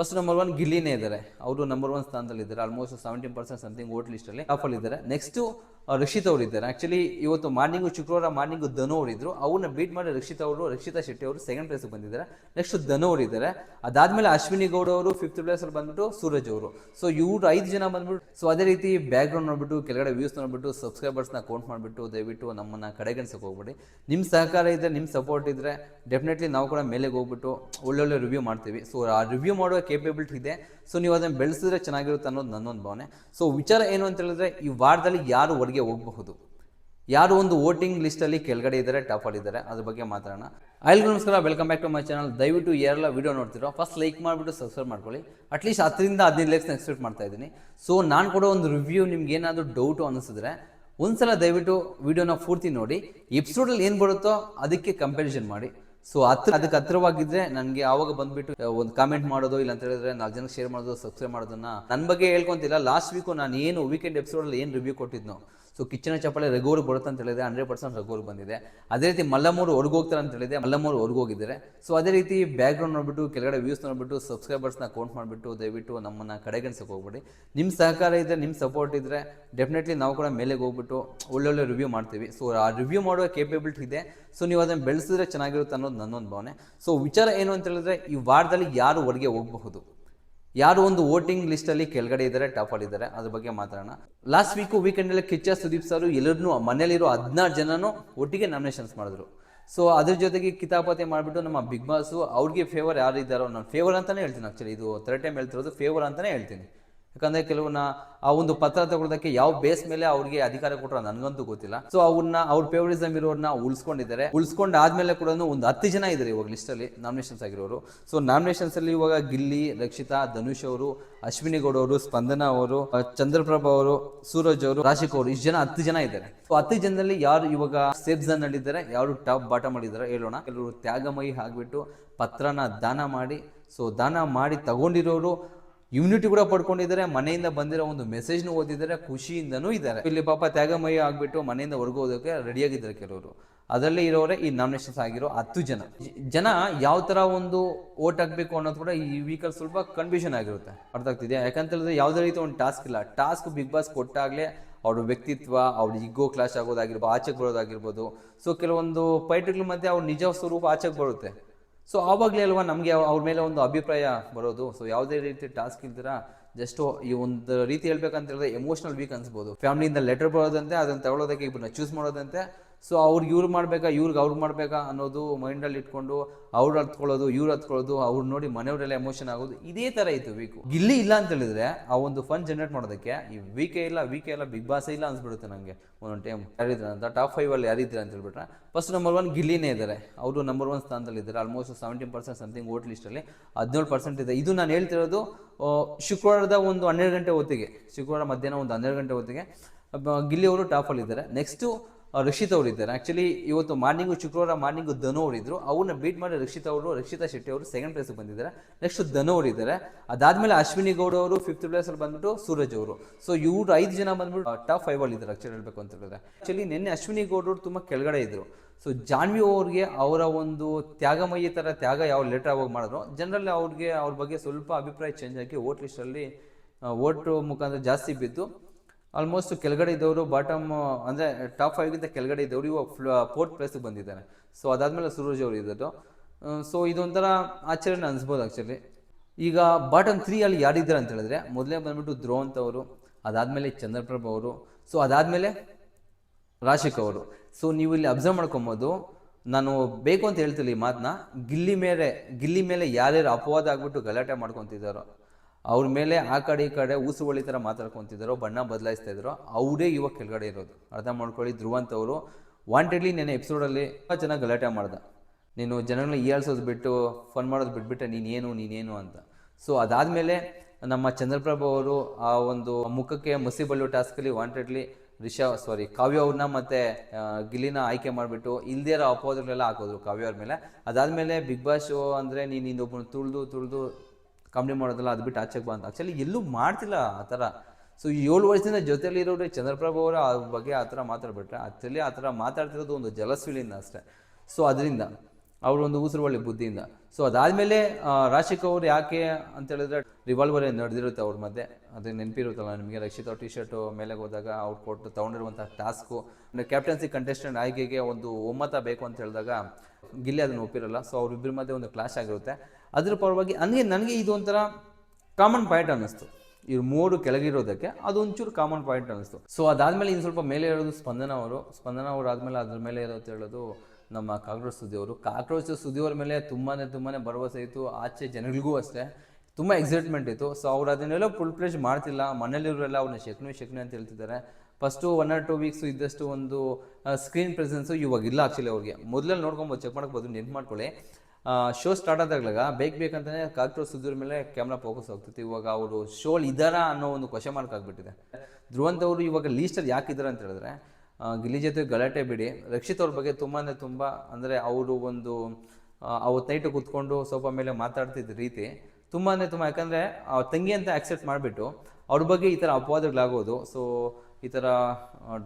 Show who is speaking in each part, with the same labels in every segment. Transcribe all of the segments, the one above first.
Speaker 1: First number one ಗಿಲ್ಲಿನೇ ಇದ್ದಾರೆ. ಅವರು number one ಸ್ಥಾನದಲ್ಲಿ ಇದ್ದಾರೆ almost seventeen percent something vote ಲಿಸ್ಟಲ್ಲಿ ಅಲ್ಲಿ ಟಾಪ್ ಅಲ್ಲಿ ಇದ್ದಾರೆ. ನೆಕ್ಸ್ಟ್ ರಕ್ಷಿತ್ ಅವರು ಇದ್ದಾರೆ. ಆಕ್ಚುಲಿ ಇವತ್ತು ಮಾರ್ನಿಂಗು ಶುಕ್ರವಾರ ಮಾರ್ನಿಂಗು ಧನು ಇದ್ರು. ಅವ್ರನ್ನ ಬೀಟ್ ಮಾಡಿ ರಕ್ಷಿತ್ ಅವರು, ರಕ್ಷಿತಾ ಶೆಟ್ಟಿ ಅವರು ಸೆಕೆಂಡ್ ಪ್ಲೇಸ್ ಬಂದಿದ್ದಾರೆ. ನೆಕ್ಸ್ಟ್ ಧನು ಅವರು ಇದ್ದಾರೆ. ಅದಾದಮೇಲೆ ಅಶ್ವಿನಿ ಗೌಡ ಅವರು ಫಿಫ್ತ್ ಪ್ಲೇಸ್ ಅಲ್ಲಿ ಬಂದ್ಬಿಟ್ಟು ಸೂರಜ್ ಅವರು. ಸೊ ಇವ್ರು ಐದು ಜನ ಬಂದ್ಬಿಟ್ಟು ಸೊ ಅದೇ ರೀತಿ ಬ್ಯಾಕ್ಗ್ರೌಂಡ್ ನೋಡ್ಬಿಟ್ಟು, ಕೆಳಗಡೆ ವ್ಯೂಸ್ ನೋಡ್ಬಿಟ್ಟು ಸಬ್ಸ್ಕ್ರೈಬರ್ಸ್ನ ಕೌಂಟ್ ಮಾಡಿಬಿಟ್ಟು, ದಯವಿಟ್ಟು ನಮ್ಮನ್ನ ಕಡೆಗಣಿಸೋಕೆ ಹೋಗ್ಬೇಡಿ. ನಿಮ್ಮ ಸಹಕಾರ ಇದ್ರೆ ನಿಮ್ಮ ಸಪೋರ್ಟ್ ಇದ್ರೆ ಡೆಫಿನೆಟ್ಲಿ ನಾವು ಕೂಡ ಮೇಲೆ ಹೋಗ್ಬಿಟ್ಟು ಒಳ್ಳೊಳ್ಳೆ ರಿವ್ಯೂ ಮಾಡ್ತೀವಿ. ಸೊ ಆ ರಿವ್ಯೂ ಮಾಡುವ ಕೇಪಬಿಲಿಟಿ ಇದೆ. ಸೊ ನೀವು ಅದನ್ನು ಬೆಳೆಸಿದ್ರೆ ಚೆನ್ನಾಗಿರುತ್ತೆ ಅನ್ನೋದು ನನ್ನೊಂದು ಭಾವನೆ. ಸೊ ವಿಚಾರ ಏನು ಅಂತ ಹೇಳಿದ್ರೆ, ಈ ವಾರದಲ್ಲಿ ಯಾರು ಹೊರಗೆ ಹೋಗಬಹುದು. ಯಾರು ಒಂದು ವೋಟಿಂಗ್ ಲಿಸ್ಟಲ್ಲಿ ಕೆಳಗಡೆ ಇದ್ದಾರೆ, ಟಾಪ್ ಅಲ್ಲಿ ಇದ್ದಾರೆ, ಅದ್ರ ಬಗ್ಗೆ ಮಾತಾಡೋಣ. ಆಯ್ಲ್ ನಮಸ್ಕಾರ, welcome back to my channel. ದಯವಿಟ್ಟು ಯಾರೆಲ್ಲ ವಿಡಿಯೋ ನೋಡ್ತಿರೋ ಫಸ್ಟ್ ಲೈಕ್ ಮಾಡಿಬಿಟ್ಟು ಸಬ್ಸ್ಕ್ರೈಬ್ ಮಾಡ್ಕೊಳ್ಳಿ. ಅಟ್ಲೀಸ್ಟ್ ಹತ್ತರಿಂದ ಹದಿನೈದು ಲೈಕ್ಸ್ ಎಕ್ಸ್ಪೆಕ್ಟ್ ಮಾಡ್ತಾ ಇದ್ದೀನಿ. ಸೊ ನಾನು ಕೊಡೋ ಒಂದು ರಿವ್ಯೂ ನಿಮ್ಗೆ ಏನಾದರೂ ಡೌಟು ಅನಿಸಿದ್ರೆ, ಒಂದ್ಸಲ ದಯವಿಟ್ಟು ವಿಡಿಯೋನ ಪೂರ್ತಿ ನೋಡಿ. ಎಪಿಸೋಡಲ್ಲಿ ಏನು ಬರುತ್ತೋ ಅದಕ್ಕೆ ಕಂಪ್ಯಾರಿಸನ್ ಮಾಡಿ. ಸೊ ಹತ್ರ, ಅದಕ್ಕೆ ಹತ್ರವಾಗಿದ್ರೆ ನನಗೆ ಆವಾಗ ಬಂದ್ಬಿಟ್ಟು ಒಂದು ಕಾಮೆಂಟ್ ಮಾಡೋದು ಇಲ್ಲ ಅಂತ ಹೇಳಿದ್ರೆ ನಾಲ್ಕು ಜನಕ್ಕೆ ಶೇರ್ ಮಾಡೋದು ಸಬ್ಸ್ಕ್ರೈಬ್ ಮಾಡೋದನ್ನ ನನ್ನ ಬಗ್ಗೆ ಹೇಳ್ಕೊಂತಿಲ್ಲ. ಲಾಸ್ಟ್ ವೀಕು ನಾನು ಏನು ವೀಕೆಂಡ್ ಎಪಿಸೋಡಲ್ಲಿ ಏನು ರಿವ್ಯೂ ಕೊಟ್ಟಿದ್ನೋ ಸೊ ಕಿಚ್ಚನ ಚಪ್ಪಾಳೆ ರಘುವರು ಬರುತ್ತೆ ಅಂತ ಹೇಳಿದೆ ಹಂಡ್ರೆಡ್ ಪರ್ಸೆಂಟ್ ರಘುವರು ಬಂದಿದೆ. ಅದೇ ರೀತಿ ಮಲ್ಲಮೂರು ಹೊರಗೆ ಹೋಗ್ತಾರೆ ಅಂತ ಹೇಳಿದೆ ಮಲ್ಲಮೂರು ಹೊರಗೆ ಹೋಗಿದ್ದಾರೆ. ಸೊ ಅದೇ ರೀತಿ ಬ್ಯಾಕ್ ಗ್ರೌಂಡ್ ನೋಡ್ಬಿಟ್ಟು, ಕೆಳಗಡೆ ವ್ಯೂಸ್ ನೋಡ್ಬಿಟ್ಟು ಸಬ್ಸ್ಕ್ರೈಬರ್ಸ್ನ ಕೌಂಟ್ ಮಾಡಿಬಿಟ್ಟು, ದಯವಿಟ್ಟು ನಮ್ಮನ್ನು ಕಡೆಗಣಿಸಕ್ಕೆ ಹೋಗ್ಬಿಡಿ. ನಿಮ್ಮ ಸಹಕಾರ ಇದ್ದರೆ ನಿಮ್ಮ ಸಪೋರ್ಟ್ ಇದ್ದರೆ ಡೆಫಿನೆಟ್ಲಿ ನಾವು ಕೂಡ ಮೇಲೆ ಹೋಗ್ಬಿಟ್ಟು ಒಳ್ಳೊಳ್ಳೆ ರಿವ್ಯೂ ಮಾಡ್ತೀವಿ. ಸೊ ಆ ರಿವ್ಯೂ ಮಾಡುವ ಕೇಪಬಿಲಿಟಿ ಇದೆ. ಸೊ ನೀವು ಅದನ್ನು ಬೆಳೆಸಿದ್ರೆ ಚೆನ್ನಾಗಿರುತ್ತೆ ಅನ್ನೋದು ನನ್ನೊಂದು ಭಾವನೆ. ಸೊ ವಿಚಾರ ಏನು ಅಂತ ಹೇಳಿದ್ರೆ, ಈ ವಾರದಲ್ಲಿ ಯಾರು ಹೊರಗೆ ಹೋಗಬಹುದು? ಯಾರು ಒಂದು ವೋಟಿಂಗ್ ಲಿಸ್ಟಲ್ಲಿ ಕೆಳಗಡೆ ಇದ್ದಾರೆ, ಟಾಪ್ ಅಲ್ಲಿ ಇದ್ದಾರೆ, ಅದ್ರ ಬಗ್ಗೆ ಮಾತಾಡೋಣ. ಲಾಸ್ಟ್ ವೀಕು ವೀಕೆಂಡಲ್ಲಿ ಕಿಚ್ಚ ಸುದೀಪ್ ಸರ್ ಎಲ್ಲರನ್ನೂ ಮನೇಲಿರೋ ಹದಿನಾರು ಜನನು ಒಟ್ಟಿಗೆ ನಾಮಿನೇಷನ್ಸ್ ಮಾಡಿದ್ರು. ಸೊ ಅದ್ರ ಜೊತೆಗೆ ಕಿತಾಪತಿ ಮಾಡಿಬಿಟ್ಟು ನಮ್ಮ ಬಿಗ್ ಬಾಸ್ ಅವ್ರಿಗೆ ಫೇವರ್ ಯಾರು ಇದ್ದಾರೋ, ನಾನು ಫೇವರ್ ಅಂತಾನೆ ಹೇಳ್ತೀನಿ ಆ್ಯಕ್ಚುಲಿ ಇದು ಥರ್ಡ್ ಟೈಮ್ ಹೇಳ್ತಿರೋದು ಫೇವರ್ ಅಂತಾನೆ ಹೇಳ್ತೀನಿ. ಯಾಕಂದ್ರೆ ಕೆಲವನ್ನ ಆ ಒಂದು ಪತ್ರ ತಗೊಳ್ಳೋದಕ್ಕೆ ಯಾವ ಬೇಸ್ ಮೇಲೆ ಅವ್ರಿಗೆ ಅಧಿಕಾರ ಕೊಟ್ಟರು ನನಗಂತೂ ಗೊತ್ತಿಲ್ಲ. ಸೊ ಅವ್ರನ್ನ, ಅವ್ರ ಫೇವರಿಸಮ್ ಇರೋರ್ನ ಉಳಿಸ್ಕೊಂಡಿದ್ದಾರೆ. ಉಳಿಸ್ಕೊಂಡು ಆದ್ಮೇಲೆ ಕೂಡ ಒಂದು ಹತ್ತು ಜನ ಇದ್ದಾರೆ ಇವಾಗ ಲಿಸ್ಟ್ ಅಲ್ಲಿ ನಾಮಿನೇಷನ್ಸ್ ಆಗಿರೋರು. ಸೊ ನಾಮಿನೇಷನ್ಸ್ ಅಲ್ಲಿ ಇವಾಗ ಗಿಲ್ಲಿ, ರಕ್ಷಿತಾ, ಧನುಷ್ ಅವರು, ಅಶ್ವಿನಿ ಗೌಡ ಅವರು, ಸ್ಪಂದನ ಅವರು, ಚಂದ್ರಪ್ರಭ ಅವರು, ಸೂರಜ್ ಅವರು, ರಾಶಿಕ್ ಅವರು, ಇಷ್ಟು ಜನ ಹತ್ತು ಜನ ಇದ್ದಾರೆ. ಸೊ ಹತ್ತು ಜನದಲ್ಲಿ ಯಾರು ಇವಾಗ ಸೇಫ್ ಝನ್ ಅಲ್ಲಿ ಇದ್ದಾರೆ, ಯಾರು ಟಾಪ್ ಬಾಟಮ್ ಮಾಡಿದ್ದಾರೆ ಹೇಳೋಣ. ಕೆಲವರು ತ್ಯಾಗಮಯಿ ಆಗ್ಬಿಟ್ಟು ಪತ್ರನ ದಾನ ಮಾಡಿ ಸೊ ದಾನ ಮಾಡಿ ತಗೊಂಡಿರೋರು ಇಮ್ಯುನಿಟಿ ಕೂಡ ಪಡ್ಕೊಂಡಿದ್ದಾರೆ, ಮನೆಯಿಂದ ಬಂದಿರೋ ಒಂದು ಮೆಸೇಜ್ನ ಓದಿದ್ದಾರೆ, ಖುಷಿಯಿಂದನೂ ಇದ್ದಾರೆ. ಇಲ್ಲಿ ಪಾಪ ತ್ಯಾಗಮಯ ಆಗಿಬಿಟ್ಟು ಮನೆಯಿಂದ ಹೊರಗೆ ಹೋಗೋದಕ್ಕೆ ರೆಡಿಯಾಗಿದ್ದಾರೆ ಕೆಲವರು. ಅದರಲ್ಲಿ ಇರೋರೆ ಈ ನಾಮಿನೇಷನ್ಸ್ ಆಗಿರೋ ಹತ್ತು ಜನ. ಜನ ಯಾವ ಥರ ಒಂದು ಓಟ್ ಆಗಬೇಕು ಅನ್ನೋದು ಕೂಡ ಈ ವೀಕಲ್ ಸ್ವಲ್ಪ ಕನ್ಫ್ಯೂಷನ್ ಆಗಿರುತ್ತೆ. ಅರ್ಥ ಆಗ್ತಿದೆಯಾ? ಯಾಕಂತ ಹೇಳಿದ್ರೆ ಯಾವುದೇ ರೀತಿ ಒಂದು ಟಾಸ್ಕ್ ಇಲ್ಲ. ಟಾಸ್ಕ್ ಬಿಗ್ ಬಾಸ್ ಕೊಟ್ಟಾಗಲೇ ಅವ್ರ ವ್ಯಕ್ತಿತ್ವ, ಅವ್ರ ಇಗೋ ಕ್ಲಾಶ್ ಆಗೋದಾಗಿರ್ಬೋದು ಆಚೆಗೆ ಬರೋದಾಗಿರ್ಬೋದು. ಸೊ ಕೆಲವೊಂದು ಫೈಟ್ಗಳ ಮಧ್ಯೆ ಅವ್ರ ನಿಜ ಸ್ವರೂಪ ಆಚೆಗೆ ಬರುತ್ತೆ. ಸೊ ಆವಾಗಲೇ ಅಲ್ವಾ ನಮಗೆ ಅವ್ರ ಮೇಲೆ ಒಂದು ಅಭಿಪ್ರಾಯ ಬರೋದು. ಸೊ ಯಾವುದೇ ರೀತಿ ಟಾಸ್ಕ್ ಇಲ್ದಿರ ಜಸ್ಟ್ ಈ ಒಂದು ರೀತಿ ಹೇಳ್ಬೇಕಂತ ಹೇಳಿದ್ರೆ ಎಮೋಷನಲ್ ವೀಕ್ ಅನ್ಸ್ಬೋದು. ಫ್ಯಾಮಿಲಿಯಿಂದ ಲೆಟರ್ ಬರೋದಂತೆ, ಅದನ್ನು ತಗೊಳ್ಳೋದಕ್ಕೆ ಇಬ್ಬರನ್ನ ಚೂಸ್ ಮಾಡೋದಂತೆ ಸೊ ಅವ್ರಿಗೆ ಇವ್ರು ಮಾಡಬೇಕಾ, ಇವ್ರಿಗೆ ಅವ್ರು ಮಾಡಬೇಕಾ ಅನ್ನೋದು ಮೈಂಡಲ್ಲಿ ಇಟ್ಕೊಂಡು ಅವ್ರು ಹತ್ಕೊಳ್ಳೋದು ಇವ್ರು ಹತ್ಕೊಳ್ಳೋದು ಅವ್ರು ನೋಡಿ ಮನೆಯವರೆಲ್ಲ ಎಮೋಷನ್ ಆಗೋದು, ಇದೇ ಥರ ಇತ್ತು ವೀಕು ಗಿಲ್ಲಿ ಇಲ್ಲ ಅಂತ ಹೇಳಿದ್ರೆ ಆ ಒಂದು ಫನ್ ಜನರೇಟ್ ಮಾಡೋದಕ್ಕೆ ಈ ವೀಕೆ ಇಲ್ಲ ವೀಕೆ ಇಲ್ಲ ಬಿಗ್ ಬಾಸ್ ಇಲ್ಲ ಅನ್ಸ್ಬಿಡುತ್ತೆ ನನಗೆ ಒಂದೊಂದು ಟೈಮ್ ಯಾರಿದ್ರೆ ಅಂತ ಟಾಪ್ ಫೈವ್ ಅಲ್ಲಿ ಯಾರಿದ್ರೆ ಅಂತ ಹೇಳ್ಬಿಟ್ರೆ ಫಸ್ಟ್ ನಂಬರ್ ಒನ್ ಗಿಲ್ಲಿನೇ ಇದ್ದಾರೆ. ಅವರು ನಂಬರ್ ಒನ್ ಸ್ಥಾನದಲ್ಲಿ ಇದ್ದಾರೆ. Almost seventeen percent something vote ಲಿಸ್ಟಲ್ಲಿ ಹದಿನೇಳು ಪರ್ಸೆಂಟ್ ಇದೆ. ಇದು ನಾನು ಹೇಳ್ತಿರೋದು ಶುಕ್ರವಾರದ ಒಂದು ಹನ್ನೆರಡು ಗಂಟೆ ಹೊತ್ತಿಗೆ, ಶುಕ್ರವಾರ ಮಧ್ಯಾಹ್ನ ಒಂದು ಹನ್ನೆರಡು ಗಂಟೆ ಹೊತ್ತಿಗೆ ಗಿಲ್ಲಿ ಅವರು ಟಾಪಲ್ಲಿ ಇದ್ದಾರೆ. ನೆಕ್ಸ್ಟು ರಕ್ಷಿತ್ ಅವರು ಇದ್ದಾರೆ. ಆಕ್ಚುಲಿ ಇವತ್ತು ಮಾರ್ನಿಂಗು ಶುಕ್ರವಾರ ಮಾರ್ನಿಂಗು ಧನು ಇದ್ರು. ಅವ್ರನ್ನ ಬೀಟ್ ಮಾಡಿ ರಕ್ಷಿತ್ ಅವರು, ರಕ್ಷಿತಾ ಶೆಟ್ಟಿ ಅವರು ಸೆಕೆಂಡ್ ಪ್ಲೇಸ್ ಬಂದಿದ್ದಾರೆ. ನೆಕ್ಸ್ಟ್ ಧನು ಅವರು ಇದ್ದಾರೆ. ಅದಾದ್ಮೇಲೆ ಅಶ್ವಿನಿ ಗೌಡ ಅವರು ಫಿಫ್ತ್ ಪ್ಲೇಸ್ ಅಲ್ಲಿ ಬಂದ್ಬಿಟ್ಟು ಸೂರಜ್ ಅವರು. ಸೊ ಇವ್ರು ಐದು ಜನ ಬಂದ್ಬಿಟ್ಟು ಟಾಪ್ ಫೈವ್ ಅಲ್ಲಿ ಇದ್ದಾರೆ ಆಕ್ಚುಲಿ ಹೇಳ್ಬೇಕು ಅಂತ ಹೇಳಿದ್ರೆ. ಆಕ್ಚುಲಿ ನಿನ್ನೆ ಅಶ್ವಿನಿ ಗೌಡರು ತುಂಬಾ ಕೆಳಗಡೆ ಇದ್ರು. ಸೊ ಜಾನ್ವಿ ಅವ್ರಿಗೆ ಅವರ ಒಂದು ತ್ಯಾಗಮಯಿ ಥರ ತ್ಯಾಗ ಯಾವ ಲೆಟರ್ ಆಗಿ ಮಾಡಿದ್ರು ಜನರಲ್ಲಿ ಅವ್ರಿಗೆ ಅವ್ರ ಬಗ್ಗೆ ಸ್ವಲ್ಪ ಅಭಿಪ್ರಾಯ ಚೇಂಜ್ ಆಗಿ ವೋಟ್ ಲಿಸ್ಟಲ್ಲಿ ವೋಟ್ ಮುಖಾಂತರ ಜಾಸ್ತಿ ಬಿದ್ದು ಆಲ್ಮೋಸ್ಟ್ ಕೆಳಗಡೆ ಇದ್ದವರು ಬಾಟಮ್ ಅಂದರೆ ಟಾಪ್ ಫೈವ್ಗಿಂತ ಕೆಳಗಡೆ ಇದ್ದವರು ಇವಾಗ ಫೋರ್ತ್ ಪ್ಲೇಸಿಗೆ ಬಂದಿದ್ದಾರೆ. ಸೊ ಅದಾದಮೇಲೆ ಸೂರಜ್ ಅವರು ಇದ್ದರು ಸೊ ಇದೊಂಥರ ಆಶ್ಚರ್ಯನ ಅನಿಸ್ಬೋದು ಆ್ಯಕ್ಚುಲಿ ಈಗ ಬಾಟಮ್ ತ್ರೀ ಅಲ್ಲಿ ಯಾರಿದ್ದಾರೆ ಅಂತ ಹೇಳಿದ್ರೆ, ಮೊದಲೇ ಬಂದ್ಬಿಟ್ಟು ಧ್ರುವಂತ್ ಅವರು, ಅದಾದಮೇಲೆ ಚಂದ್ರಪ್ರಭ ಅವರು ಸೊ ಅದಾದಮೇಲೆ ರಾಶಿಕ್ ಅವರು. ಸೊ ನೀವು ಇಲ್ಲಿ ಅಬ್ಸರ್ವ್ ಮಾಡ್ಕೊಬೋದು, ನಾನು ಬೇಕು ಅಂತ ಹೇಳ್ತಿಲ್ಲ ಈ ಮಾತನ್ನ ಗಿಲ್ಲಿ ಮೇಲೆ ಗಿಲ್ಲಿ ಮೇಲೆ ಯಾರ್ಯಾರು ಅಪವಾದ ಆಗ್ಬಿಟ್ಟು ಗಲಾಟೆ ಮಾಡ್ಕೊತಿದ್ದಾರೋ ಅವ್ರ ಮೇಲೆ ಆ ಕಡೆ ಈ ಕಡೆ ಊಸುವಳಿ ಥರ ಮಾತಾಡ್ಕೊತಿದ್ದಾರೋ ಬಣ್ಣ ಬದಲಾಯಿಸ್ತಾ ಇದ್ದಾರೋ ಅವರೇ ಇವಾಗ ಕೆಳಗಡೆ ಇರೋದು. ಅರ್ಥ ಮಾಡ್ಕೊಳ್ಳಿ, ಧ್ರುವಂತ್ ಅವರು ವಾಂಟೆಡ್ಲಿ ನೆನೆ ಎಪಿಸೋಡಲ್ಲಿ ತುಂಬ ಚೆನ್ನಾಗಿ ಗಲಾಟೆ ಮಾಡ್ದೆ. ನೀನು ಜನಗಳನ್ನ ಈಯಾಳ್ಸೋದು ಬಿಟ್ಟು ಫನ್ ಮಾಡೋದು ಬಿಟ್ಬಿಟ್ಟೆ ನೀನೇನು ನೀನೇನು ಅಂತ. ಸೊ ಅದಾದಮೇಲೆ ನಮ್ಮ ಚಂದ್ರಪ್ರಭು ಅವರು ಆ ಒಂದು ಮುಖಕ್ಕೆ ಮಸಿ ಬಳ್ಳು ಟಾಸ್ಕಲ್ಲಿ ವಾಂಟೆಡ್ಲಿ ರಿಷಾ ಸಾರಿ ಕಾವ್ಯ ಅವ್ರನ್ನ ಮತ್ತೆ ಗಿಲಿನ ಗಿಲ್ಲಿನ ಆಯ್ಕೆ ಮಾಡಿಬಿಟ್ಟು ಇಲ್ದೇ ಇರೋ ಅಪೋದಗಳೆಲ್ಲ ಹಾಕೋದ್ರು ಕಾವ್ಯ ಅವ್ರ ಮೇಲೆ. ಅದಾದಮೇಲೆ ಬಿಗ್ ಬಾಸ್ ಶೋ ಅಂದರೆ ನೀನು ಇನ್ನೊಬ್ಬನ ತುಳಿದು ತುಳಿದು ಕಾಮಿಡಿ ಮಾಡೋದಲ್ಲ ಅದು ಬಿಟ್ಟು ಆಚೆಗೆ ಅಂತ ಆ್ಯಕ್ಚುಲಿ ಎಲ್ಲೂ ಮಾಡ್ತಿಲ್ಲ ಆ ಥರ. ಸೊ ಏಳು ವರ್ಷದಿಂದ ಜೊತೆಲಿ ಇರೋರು ಚಂದ್ರಪ್ರಭು ಅವರು ಅವ್ರ ಬಗ್ಗೆ ಆ ಥರ ಮಾತಾಡ್ಬಿಟ್ರೆ ಆಕ್ಚುಲಿ ಆ ಥರ ಮಾತಾಡ್ತಿರೋದು ಒಂದು ಜಲಸ್ವಿಲಿಂದ ಅಷ್ಟೇ. ಸೊ ಅದರಿಂದ ಅವರೊಂದು ಒಂದು ಉಸಿರುವಳ್ಳಿ ಬುದ್ಧಿಯಿಂದ. ಸೊ ಅದಾದಮೇಲೆ ರಾಶಿಕ್ ಅವರು ಯಾಕೆ ಅಂತ ಹೇಳಿದ್ರೆ ರಿವಾಲ್ವರ್ ನಡೆದಿರುತ್ತೆ ಅವ್ರ ಮಧ್ಯೆ? ಅದು ನೆನಪಿರುತ್ತಲ್ಲ ನಿಮಗೆ? ರಕ್ಷಿತ್ ಅವ್ರ ಟಿ ಶರ್ಟು ಮೇಲೆ ಹೋದಾಗ ಅವ್ರು ಕೊಟ್ಟು ತೊಗೊಂಡಿರುವಂಥ ಟಾಸ್ಕು ಅಂದರೆ ಕ್ಯಾಪ್ಟನ್ಸಿ ಕಂಟೆಸ್ಟೆಂಟ್ ಆಯ್ಕೆಗೆ ಒಂದು ಒಮ್ಮತ ಬೇಕು ಅಂತ ಹೇಳಿದಾಗ ಗಿಲ್ಲಿ ಅದನ್ನು ಒಪ್ಪಿರಲ್ಲ. ಸೊ ಅವ್ರಿಬ್ಬರ ಮಧ್ಯೆ ಒಂದು ಕ್ಲಾಶ್ ಆಗಿರುತ್ತೆ. ಅದ್ರ ಪರವಾಗಿ ನನಗೆ ನನಗೆ ಇದು ಒಂಥರ ಕಾಮನ್ ಪಾಯಿಂಟ್ ಅನ್ನಿಸ್ತು. ಇವ್ರು ಮೂರು ಕೆಳಗಿರೋದಕ್ಕೆ ಅದು ಒಂಚೂರು ಕಾಮನ್ ಪಾಯಿಂಟ್ ಅನ್ನಿಸ್ತು. ಸೊ ಅದಾದಮೇಲೆ ಇನ್ನು ಸ್ವಲ್ಪ ಮೇಲೆ ಇರೋದು ಸ್ಪಂದನ ಅವರು. ಸ್ಪಂದನ ಅವರು ಆದಮೇಲೆ ಅದ್ರ ಮೇಲೆ ಇರೋದು ಹೇಳೋದು ನಮ್ಮ ಕಾಕ್ರೋಚ್ ಸುದ್ದಿಯವರು ಕಾಕ್ರೋಚ್ ಸುದ್ದಿಯವ್ರ ಮೇಲೆ ತುಂಬಾ ತುಂಬಾ ಭರವಸೆ ಇತ್ತು. ಆಚೆ ಜನಗಳಿಗೂ ಅಷ್ಟೇ. ತುಂಬ ಎಕ್ಸೈಟ್ಮೆಂಟ್ ಇತ್ತು. ಸೊ ಅವ್ರು ಅದನ್ನೆಲ್ಲ ಫುಲ್ ಪ್ಲೇಜ್ ಮಾಡ್ತಿಲ್ಲ. ಮನೇಲಿರೋರೆಲ್ಲ ಅವ್ರನ್ನ ಶಕ್ನು ಶಕ್ನು ಅಂತ ಹೇಳ್ತಿದ್ದಾರೆ. First one or two weeks ಇದ್ದಷ್ಟು ಒಂದು ಸ್ಕ್ರೀನ್ ಪ್ರೆಸೆನ್ಸು ಇವಾಗ ಇಲ್ಲ ಆ್ಯಕ್ಚುಲಿ ಅವ್ರಿಗೆ. ಮೊದಲಲ್ಲಿ ನೋಡ್ಕೊಬೋದು ಚೆಕ್ ಮಾಡ್ಬೋದು ನೆನ್ಪು ಮಾಡ್ಕೊಳ್ಳಿ. ಶೋ ಸ್ಟಾರ್ಟ್ ಆದಾಗ್ಲಾಗ ಬೇಕು ಬೇಕಂತಾನೆ ಕಾಕ್ಟೋ ಸುದ್ದಿರ ಮೇಲೆ ಕ್ಯಾಮ್ರಾ ಫೋಕಸ್ ಆಗ್ತಿತ್ತು ಇವಾಗ ಅವರು ಶೋಲ್ ಇದಾರ ಅನ್ನೋ ಒಂದು ಕ್ವಶನ್ ಮಾರ್ಕ್ ಆಗಿಬಿಟ್ಟಿದೆ. ಧ್ರುವಂತ ಅವರು ಇವಾಗ ಲೀಸ್ಟಲ್ಲಿ ಯಾಕಿದ್ದಾರೆ ಅಂತ ಹೇಳಿದ್ರೆ ಗಿಲ್ಲಿ ಜೊತೆ ಗಲಾಟೆ ಬಿಡಿ. ರಕ್ಷಿತ್ ಅವ್ರ ಬಗ್ಗೆ ತುಂಬಾ ತುಂಬ ಅಂದರೆ ಅವರು ಒಂದು ಅವತ್ತು ನೈಟು ಕೂತ್ಕೊಂಡು ಸೋಫಾ ಮೇಲೆ ಮಾತಾಡ್ತಿದ್ದ ರೀತಿ ತುಂಬಾ ತುಂಬ ಯಾಕಂದರೆ ತಂಗಿ ಅಂತ ಆಕ್ಸೆಪ್ಟ್ ಮಾಡಿಬಿಟ್ಟು ಅವ್ರ ಬಗ್ಗೆ ಈ ಥರ ಅಪವಾದಗಳಾಗೋದು. ಸೊ ಈ ಥರ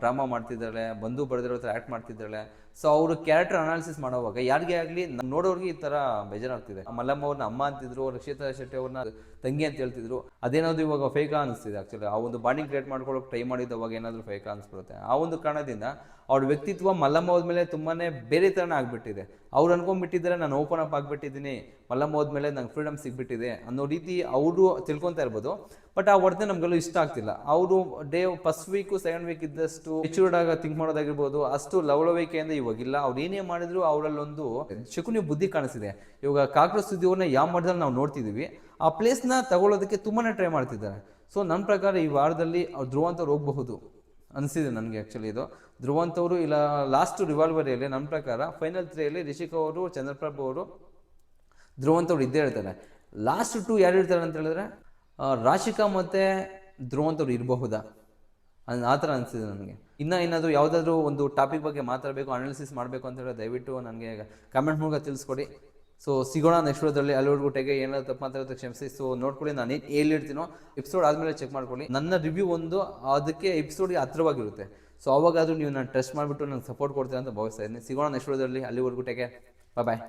Speaker 1: ಡ್ರಾಮಾ ಮಾಡ್ತಿದ್ದಾಳೆ, ಬಂಧು ಬರೆದಿರೋ ಥರ ಆ್ಯಕ್ಟ್ ಮಾಡ್ತಿದ್ದಾಳೆ. ಸೊ ಅವರು ಕ್ಯಾರೆಕ್ಟರ್ ಅನಾಲಿಸಿಸ್ ಮಾಡೋವಾಗ ಯಾರಿಗೇ ಆಗಲಿ ನೋಡೋರಿಗೆ ಈ ಥರ ಬೇಜಾರಾಗ್ತಿದೆ. ಮಲ್ಲಮ್ಮ ಅವ್ರನ್ನ ಅಮ್ಮ ಅಂತಿದ್ರು, ರಕ್ಷಿತಾ ಶೆಟ್ಟಿ ಅವ್ರನ್ನ ತಂಗಿ ಅಂತ ಹೇಳ್ತಿದ್ರು, ಅದೇನಾದ್ರು ಇವಾಗ ಫೇಕ್ ಅನಿಸ್ತಿದೆ ಆ್ಯಕ್ಚುಲಿ ಆ ಒಂದು ಬಾಂಡಿಂಗ್ ಕ್ರಿಯೇಟ್ ಮಾಡ್ಕೊಳ್ಳೋಕೆ ಟ್ರೈ ಅವಾಗ ಏನಾದರೂ ಫೇಕ್ ಅನಿಸ್ಬಿಡುತ್ತೆ. ಆ ಒಂದು ಕಾರಣದಿಂದ ಅವ್ರ ವ್ಯಕ್ತಿತ್ವ ಮಲ್ಲಮ್ಮ ಹೋದ್ಮೇಲೆ ತುಂಬಾ ಬೇರೆ ಥರನೇ ಆಗಿಬಿಟ್ಟಿದೆ. ಅವ್ರು ಅನ್ಕೊಂಡ್ಬಿಟ್ಟಿದ್ದಾರೆ, ನಾನು ಓಪನ್ ಅಪ್ ಆಗಿಬಿಟ್ಟಿದ್ದೀನಿ. ಮಲ್ಲಮ್ಮ ಹೋದ್ಮೇಲೆ ನಂಗೆ ಫ್ರೀಡಮ್ ಸಿಗ್ಬಿಟ್ಟಿದೆ. ಅನ್ನೋ ರೀತಿ ಅವರು ತಿಳ್ಕೊತಾ ಇರ್ಬೋದು. ಬಟ್ ಆ ವರ್ತನೆ ನಮಗೆಲ್ಲೂ ಇಷ್ಟ ಆಗ್ತಿಲ್ಲ. ಅವರು day first week second week ಇದ್ದಷ್ಟು ಮೆಚೂರ್ಡ್ ಆಗ ಥಿಂಕ್ ಮಾಡೋದಾಗಿರ್ಬೋದು, ಅಷ್ಟು ಲವಲವಿಕೆಯಿಂದ ಇವಾಗಿಲ್ಲ ಅವ್ರು ಏನೇ ಮಾಡಿದ್ರು, ಅವರಲ್ಲೊಂದು ಶಕುನಿ ಬುದ್ಧಿ ಕಾಣಿಸಿದೆ. ಇವಾಗ ಕಾಕ್ರೋಚ್ ಸುದ್ದಿಯವ್ರನ್ನ ಯಾವ ಮಟ್ಟದಲ್ಲಿ ನಾವು ನೋಡ್ತಿದೀವಿ, ಆ ಪ್ಲೇಸ್ನ ತಗೊಳ್ಳೋದಕ್ಕೆ ತುಂಬಾನೇ ಟ್ರೈ ಮಾಡ್ತಿದ್ದಾರೆ. ಸೊ ನನ್ನ ಪ್ರಕಾರ ಈ ವಾರದಲ್ಲಿ ಅವ್ರು ಧ್ರುವಂತವ್ರು ಹೋಗಬಹುದು. ಅನಿಸಿದೆ ನನಗೆ ಆ್ಯಕ್ಚುಲಿ ಇದು. ಧ್ರುವಂತ್ ಅವರು ಇಲ್ಲ ಲಾಸ್ಟ್ ರಿವಾಲ್ವರಿಯಲ್ಲಿ ನನ್ನ ಪ್ರಕಾರ ಫೈನಲ್ ತ್ರೀಯಲ್ಲಿ ರಿಷಿಕ್ ಅವರು, ಚಂದ್ರಪ್ರಭು ಅವರು ಧ್ರುವಂತ್ ಅವರು ಇದ್ದೇ ಹೇಳ್ತಾರೆ ಲಾಸ್ಟ್ ಟು ಯಾರು ಇರ್ತಾರೆ ಅಂತ ಹೇಳಿದ್ರೆ ರಾಶಿಕಾ ಮತ್ತು ಧ್ರುವಂತ್ ಅವರು ಇರಬಹುದಾ? ಆ ಥರ ಅನಿಸಿದೆ ನನಗೆ. ಇನ್ನು ಏನಾದರೂ ಯಾವುದಾದ್ರೂ ಒಂದು ಟಾಪಿಕ್ ಬಗ್ಗೆ ಮಾತಾಡಬೇಕು ಅನಾಲಿಸಿಸ್ ಮಾಡಬೇಕು ಅಂತ ಹೇಳಿದ್ರೆ ದಯವಿಟ್ಟು ನನಗೆ ಕಮೆಂಟ್ ಮೂಲಕ ತಿಳಿಸ್ಕೊಡಿ. ಸೊ ಸಿಗೋಣ ನೆಕ್ಸ್ಟ್ ವಿಡಿಯೋದಲ್ಲಿ ಅಲ್ಲಿವರೆಗೂ ಟೆಗೆ ಏನಾದ್ರು ತಪ್ಪು ಮಾತಾಡೋದಕ್ಕೆ ಕ್ಷಮಿಸಿ. ಸೊ ನೋಡ್ಕೊಳ್ಳಿ ನಾನು ಹೇಳಿರ್ತೀನೋ ಎಪಿಸೋಡ್ ಆದಮೇಲೆ ಚೆಕ್ ಮಾಡ್ಕೊಳ್ಳಿ. ನನ್ನ ರಿವ್ಯೂ ಒಂದು ಅದಕ್ಕೆ ಎಪಿಸೋಡ್ಗೆ ಹತ್ರವಾಗಿರುತ್ತೆ. ಸೊ ಅವಾಗಾದರೂ ನೀವು ನಾನು ಟೆಸ್ಟ್ ಮಾಡಿಬಿಟ್ಟು ನನಗೆ ಸಪೋರ್ಟ್ ಕೊಡ್ತೀರಾ ಅಂತ ಭಾವಿಸ್ತಾ ಇದ್ದೀನಿ. ಸಿಗೋಣ ನೆಕ್ಸ್ಟ್ ವಿಡಿಯೋದಲ್ಲಿ ಅಲ್ಲಿವರೆಗೂ ಟೆಗೆ ಬಾಯ್ ಬಾಯ್